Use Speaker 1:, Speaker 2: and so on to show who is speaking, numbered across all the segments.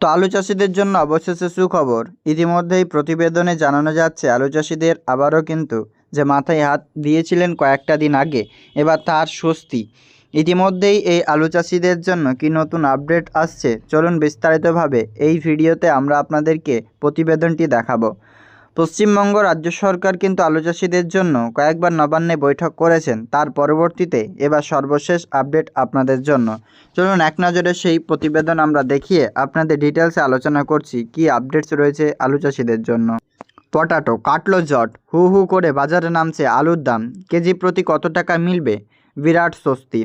Speaker 1: তো আলু চাষিদের জন্য অবশেষে সুখবর। ইতিমধ্যেই প্রতিবেদনে জানানো যাচ্ছে, আলু চাষিদের আবারও কিন্তু যে মাথায় হাত দিয়েছিলেন কয়েকটা দিন আগে, এবার তার স্বস্তি। ইতিমধ্যেই এই আলু চাষিদের জন্য কি নতুন আপডেট আসছে? চলুন বিস্তারিতভাবে এই ভিডিওতে আমরা আপনাদেরকে প্রতিবেদনটি দেখাবো। পশ্চিমবঙ্গ রাজ্য সরকার কিন্তু আলু চাষিদের জন্য কয়েকবার নবান্নে বৈঠক করেছেন। তার পরবর্তীতে এবার সর্বশেষ আপডেট আপনাদের জন্য। চলুন এক নজরে সেই প্রতিবেদন আমরা দেখিয়ে আপনাদের ডিটেলসে আলোচনা করছি কি আপডেটস রয়েছে আলু চাষিদের জন্য। পটাটো কাটলো জট, হু হু করে বাজারে নামছে আলুর দাম। কেজি প্রতি কত টাকা মিলবে? বিরাট স্বস্তি।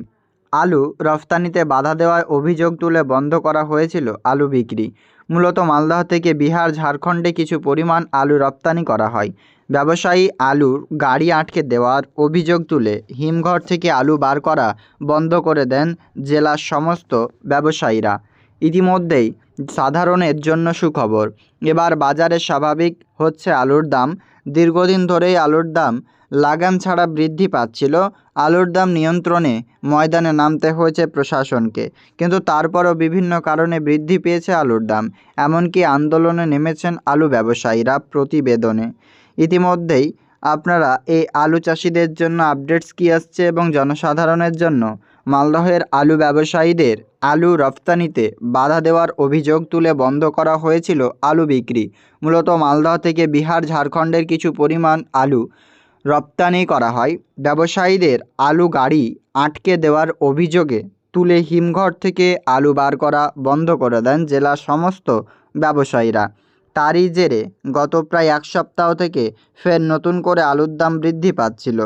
Speaker 1: আলু রফতানিতে বাধা দেওয়ায় অভিযোগ তুলে বন্ধ করা হয়েছিল আলু বিক্রি। মূলত মালদহ থেকে বিহার, ঝাড়খণ্ডে কিছু পরিমাণ আলু রপ্তানি করা হয়। ব্যবসায়ী আলুর গাড়ি আটকে দেওয়ার অভিযোগ তুলে হিমঘর থেকে আলু বার করা বন্ধ করে দেন জেলার সমস্ত ব্যবসায়ীরা। ইতিমধ্যেই সাধারণের জন্য সুখবর। এবার বাজারে স্বাভাবিক হচ্ছে আলুর দাম দীর্ঘদিন ধরেই আলুর দাম লাগাম ছাড়া বৃদ্ধি পাচ্ছিল। আলুর দাম নিয়ন্ত্রণে ময়দানে নামতে হয়েছে প্রশাসনকে। কিন্তু তারপরও বিভিন্ন কারণে বৃদ্ধি পেয়েছে আলুর দাম। এমনকি আন্দোলনে নেমেছেন আলু ব্যবসায়ীরা প্রতিবেদনে। ইতিমধ্যেই আপনারা এই আলু চাষিদের জন্য আপডেটস কী আসছে এবং জনসাধারণের জন্য মালদহের আলু ব্যবসায়ীদের আলু রফতানিতে বাধা দেওয়ার অভিযোগ তুলে বন্ধ করা হয়েছিল আলু বিক্রি। মূলত মালদহ থেকে বিহার, ঝাড়খণ্ডের কিছু পরিমাণ আলু রপ্তানি করা হয়। ব্যবসায়ীদের আলু গাড়ি আটকে দেওয়ার অভিযোগে তুলে হিমঘর থেকে আলু বার করা বন্ধ করে দেন জেলার সমস্ত ব্যবসায়ীরা। তারই জেরে গত প্রায় এক সপ্তাহ থেকে ফের নতুন করে আলুর দাম বৃদ্ধি পাচ্ছিল।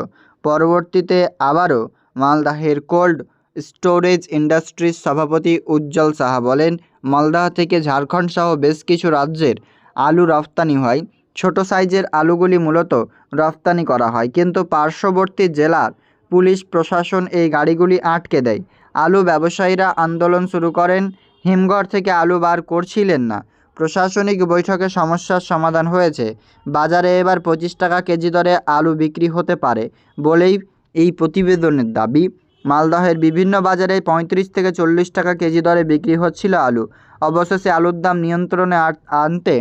Speaker 1: পরবর্তীতে আবারও মালদাহের কোল্ড স্টোরেজ ইন্ডাস্ট্রিজ সভাপতি উজ্জ্বল সাহা বলেন, মালদাহ থেকে ঝাড়খণ্ড সহ বেশ কিছু রাজ্যের আলু রফতানি হয়। ছোট সাইজের আলুগুলি মূলত রফতানি করা হয়, কিন্তু পার্শ্ববর্তী জেলার পুলিশ প্রশাসন এই গাড়িগুলি আটকে দেয়। আলু ব্যবসায়ীরা আন্দোলন শুরু করেন, হিমঘর থেকে আলু বার করছিলেন না। প্রশাসনিক বৈঠকে সমস্যার সমাধান হয়েছে। বাজারে এবার পঁচিশ টাকা কেজি দরে আলু বিক্রি হতে পারে বলেই এই প্রতিবেদনের দাবি, মালদহের বিভিন্ন বাজারে পঁয়ত্রিশ থেকে চল্লিশ টাকা কেজি দরে বিক্রি হচ্ছিল আলু। অবশেষে আলুর দাম নিয়ন্ত্রণে আনতে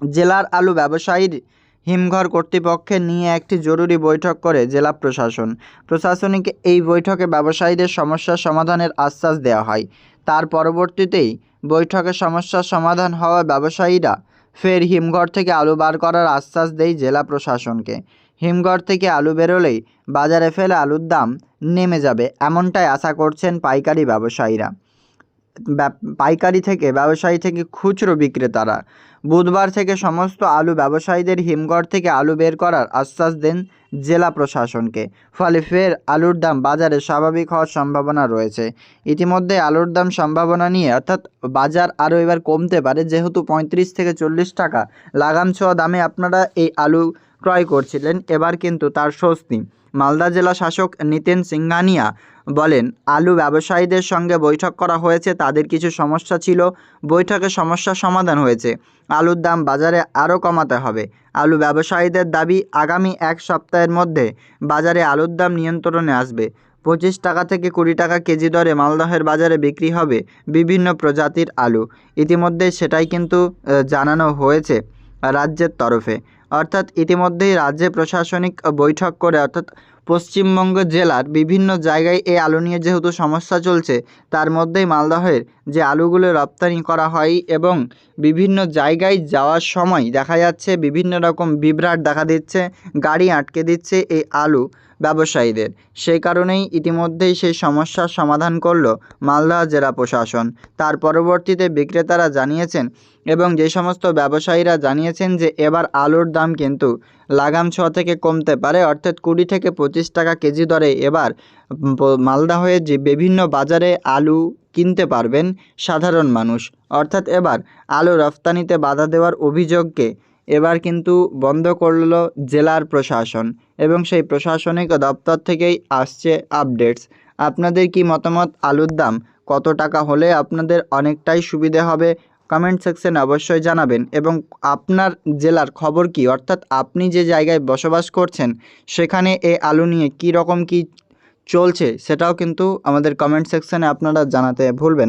Speaker 1: জেলার আলু ব্যবসায়ীর হিমঘর কর্তৃপক্ষের নিয়ে একটি জরুরি বৈঠক করে জেলা প্রশাসন। প্রশাসনিক এই বৈঠকে ব্যবসায়ীদের সমস্যার সমাধানের আশ্বাস দেওয়া হয়। তার পরবর্তীতেই বৈঠকে সমস্যার সমাধান হওয়া ব্যবসায়ীরা ফের হিমঘর থেকে আলু বার করার আশ্বাস দেয় জেলা প্রশাসনকে। হিমঘর থেকে আলু বেরোলেই বাজারে ফেলে আলুর দাম নেমে যাবে, এমনটাই আশা করছেন পাইকারি ব্যবসায়ীরা। ব্যব- পাইকারি থেকে, ব্যবসায়ী থেকে খুচরো বিক্রেতারা। বুধবার থেকে সমস্ত আলু ব্যবসায়ীদের হিমঘর থেকে আলু বের করার আশ্বাস দেন জেলা প্রশাসনকে। ফলে ফের আলুর দাম বাজারে স্বাভাবিক হওয়ার সম্ভাবনা রয়েছে। ইতিমধ্যে আলুর দাম সম্ভাবনা নিয়ে, অর্থাৎ বাজার আরও এবার কমতে পারে, যেহেতু পঁয়ত্রিশ থেকে চল্লিশ টাকা লাগাম ছোঁয়া দামে আপনারা এই আলু ক্রয় করছিলেন, এবার কিন্তু তার স্বস্তি। মালদা জেলা শাসক নিতেন সিংহানিয়া বলেন, আলু ব্যবসায়ীদের সঙ্গে বৈঠক করা হয়েছে, তাদের কিছু সমস্যা ছিল। বৈঠকে সমস্যার সমাধান হয়েছে। আলুর দাম বাজারে আরও কমাতে হবে। আলু ব্যবসায়ীদের দাবি, আগামী এক সপ্তাহের মধ্যে বাজারে আলুর দাম নিয়ন্ত্রণে আসবে। পঁচিশ টাকা থেকে কুড়ি টাকা কেজি দরে মালদহের বাজারে বিক্রি হবে বিভিন্ন প্রজাতির আলু। ইতিমধ্যে সেটাই কিন্তু জানানো হয়েছে রাজ্যের তরফে। অর্থাৎ ইতিমধ্যেই রাজ্যে প্রশাসনিক বৈঠক করে, অর্থাৎ পশ্চিমবঙ্গ জেলার বিভিন্ন জায়গায় এই আলু নিয়ে যেহেতু সমস্যা চলছে, তার মধ্যেই মালদহের যে আলুগুলো রপ্তানি করা হয় এবং বিভিন্ন জায়গায় যাওয়ার সময় দেখা যাচ্ছে বিভিন্ন রকম বিভ্রাট দেখা দিচ্ছে, গাড়ি আটকে দিচ্ছে এই আলু। ব্যবসায়ীদের। সেই কারণেই ইতিমধ্যেই সেই সমস্যার সমাধান করল মালদহ জেলা প্রশাসন। তার পরবর্তীতে বিক্রেতারা জানিয়েছেন এবং যে সমস্ত ব্যবসায়ীরা জানিয়েছেন যে এবার আলুর দাম কিন্তু লাগাম ছোঁয়া থেকে কমতে পারে, অর্থাৎ কুড়ি থেকে পঁচিশ টাকা কেজি দরে এবার মালদা হয়ে যে বিভিন্ন বাজারে আলু কিনতে পারবেন সাধারণ মানুষ। অর্থাৎ এবার আলু রফতানিতে বাধা দেওয়ার অভিযোগকে এবার কিন্তু বন্ধ করল জেলার প্রশাসন এবং সেই প্রশাসনিক দপ্তর থেকেই আসছে আপডেটস আপনাদের কি মতামত? আলুর দাম কত টাকা হলে আপনাদের অনেকটাই সুবিধে হবে? কমেন্ট সেকশনে অবশ্যই জানাবেন এবং আপনার জেলার খবর কি? অর্থাৎ আপনি যে জায়গায় বসবাস করছেন, সেখানে এই আলু নিয়ে কী রকম কী চলছে, সেটাও কিন্তু আমাদের কমেন্ট সেকশনে আপনারা জানাতে ভুলবেন।